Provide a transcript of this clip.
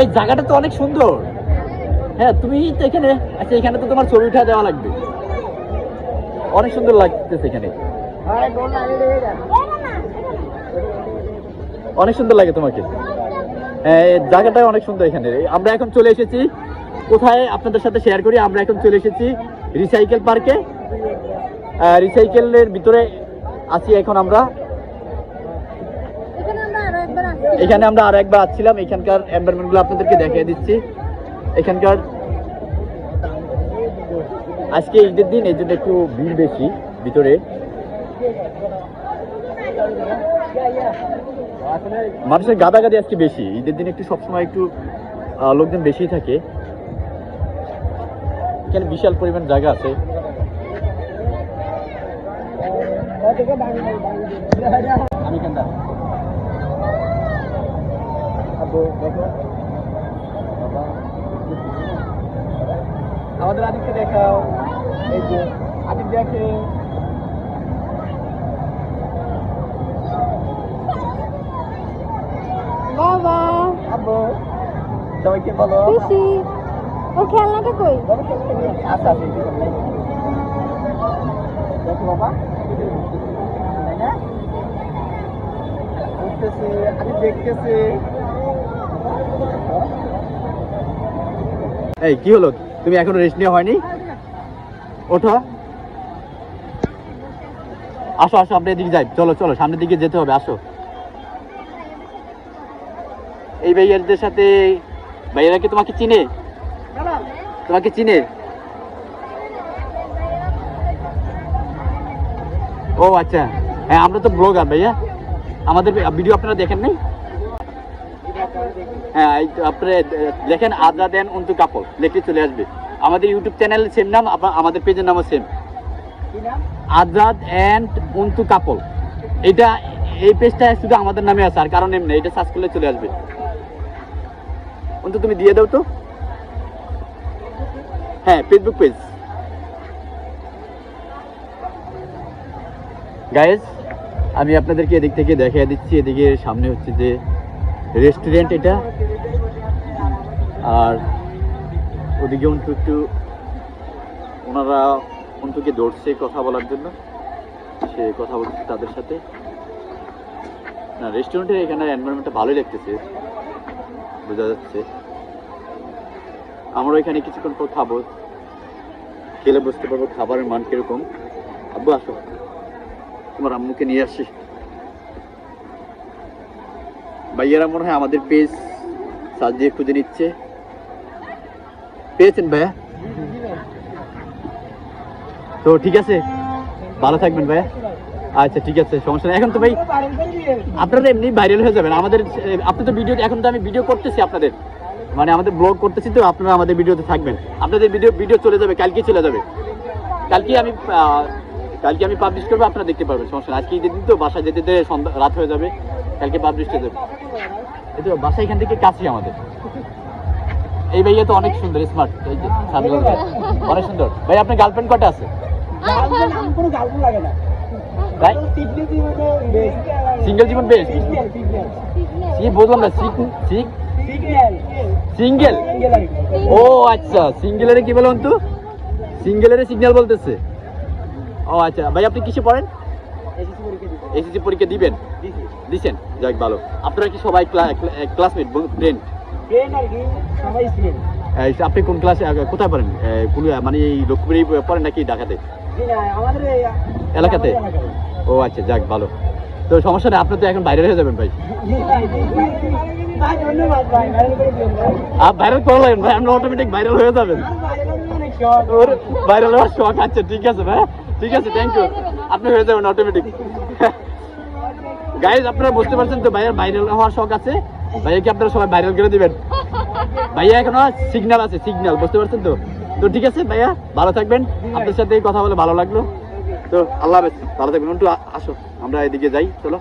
এই জায়গাটা তো অনেক সুন্দর। হ্যাঁ তুমি তো এখানে আচ্ছা এখানে তো তোমার ছবি উঠা দেওয়া লাগবে। অনেক সুন্দর লাগতেছে এখানে। অনেক সুন্দর লাগে তোমাকে। হ্যাঁ জায়গাটা অনেক সুন্দর এখানে। আমরা এখন চলে এসেছি কোথায়? আপনাদের সাথে শেয়ার করি। আমরা এখন চলে এসেছি রিসাইকেল পার্কে রিসাইকেলের ভিতরে আছি এখন আমরা। এখানে আমরা আর একবার আসছিলাম, এখানকার এনভায়রনমেন্টগুলো আপনাদেরকে দেখিয়ে দিচ্ছি। এখানকার আজকে ঈদের দিন এই জন্য একটু ভিড় বেশি ভিতরে। মানুষের গাদাগাদি আজকে বেশি, ঈদের দিন একটু সবসময় একটু লোকজন বেশি থাকে। এখানে বিশাল পরিমাণ জায়গা আছে। আমি কেন আব্বু দেখো। আমাদের আদিককে দেখাও। এই যে আদিক দেখে। বাবা। আব্বু সবাইকে বলো। পিসি ওর খেলনাটা কই? আচ্ছা আচ্ছা দেখো বাবা? উঠতেছে আদিক দেখতেছে। এই, কি হলো? তুমি এখনও রেস্ট নেওয়া হয়নি? ওঠো। আসো আসো, আমরা এদিকে যাই। চলো চলো, সামনের দিকে যেতে হবে, আসো। এই ভাইয়ারদের সাথে, ভাইয়ারা কি তোমাকে চিনে? তোমাকে চিনে? ও আচ্ছা। হ্যাঁ আমরা তো ব্লগার ভাইয়া। আমাদের ভিডিও আপনারা দেখেন নাই? হ্যাঁ আপনারা লেখেন আজাদ এন্ড অন্তু কাপল লেখলে চলে আসবে। আমাদের ইউটিউব চ্যানেল সেম নাম আমাদের পেজের নামও same Azad and Antu couple এটা এই পেজটা শুধু আমাদের নামে আছে আর কারণ এমনি এটা সার্চ করলে চলে আসবে। অন্তু তুমি দিয়ে দাও তো। হ্যাঁ ফেসবুক পেজ গাইজ আমি আপনাদেরকে এদিক থেকে দেখিয়ে দিচ্ছি এদিকে সামনে হচ্ছে যে রেস্টুরেন্ট এটা। আর ওদিকে অন্তু একটু, ওনারা অন্তুকে ধরছে কথা বলার জন্য। সে কথা বলছে তাদের সাথে। না, রেস্টুরেন্টের এখানে এনভায়রনমেন্টটা ভালোই লাগতেছে, বোঝা যাচ্ছে। আমরা এখানে কিছুক্ষণ পর খাব। খেলে বুঝতে পারব খাবারের মান কীরকম। আব্বু, আসো। তোমার আম্মুকে নিয়ে আসি। ভাইয়ারা মনে হয় আমাদের পেজ দিয়ে খুঁজে নিচ্ছে। পেয়েছেন ভাইয়া? তো ঠিক আছে, ভালো থাকবেন ভাইয়া। আচ্ছা ঠিক আছে, সমস্যা নেই। এখন তো ভাই, আপনারা এমনি ভাইরাল হয়ে যাবেন। আমাদের, আপনি তো ভিডিও এখন তো আমি ভিডিও করতেছি আপনাদের। মানে আমাদের ব্লগ করতেছি তো, আপনারা আমাদের ভিডিওতে থাকবেন। আপনাদের ভিডিও ভিডিও চলে যাবে কালকে চলে যাবে। কালকে আমি কালকে আমি পাবলিশ করব, আপনারা দেখতে পারবেন, সমস্যা আজকে দিন তো বাসায় যেতে যেতে রাত হয়ে যাবে। কালকে পাবলিশ হয়ে যাবে এই তো, বাসা এখান থেকে কাছেই আমাদের। এই ভাইয়া তো অনেক সুন্দর স্মার্ট এই যে অনেক সুন্দর। ভাই, আপনার গার্লফ্রেন্ড কটা আছে? সিঙ্গেল জীবন বেশ কি বুঝলাম না সিক সিঙ্গেল। ও আচ্ছা সিঙ্গেলের কি বলুন তো সিঙ্গেলের সিগন্যাল বলতেছে। ও আচ্ছা। ভাই আপনি কিসে পড়েন? এসএসসি পরীক্ষা দিবেন? দিছি। দিছেন? যাক ভালো। আপনারা কি সবাই ক্লাসমেট ফ্রেন্ড আর আপনি কোন ক্লাসে কোথায় পড়েন? কোন মানে এই লক্ষ্মীপুরেই পড়েন নাকি ঢাকাতে? এলাকাতে? ও আচ্ছা যাক ভালো। তো সমস্যা নেই আপনি তো এখন বাইরে হয়ে যাবেন ভাই। ভাই ভাইরাল করলেন ভাই। আপনি অটোমেটিক ভাইরাল হয়ে যাবেন। ভাইরাল হওয়ার শখ শখ ঠিক আছে ভাই। ঠিক আছে থ্যাংক ইউ আপনি হয়ে যাবেন অটোমেটিক গাইজ আপনারা বুঝতে পারছেন তো ভাইয়ের ভাইরাল হওয়ার শখ আছে? ভাইয়াকে আপনারা সবাই ভাইরাল করে দিবেন? ভাইয়া এখন সিগন্যাল আছে সিগন্যাল বুঝতে পারছেন তো? তো ঠিক আছে ভাইয়া, ভালো থাকবেন। আপনার সাথে কথা বলে ভালো লাগল। তো আল্লাহ হাফেজ, ভালো থাকবেন। একটু আসো, আমরা এদিকে যাই, চলো।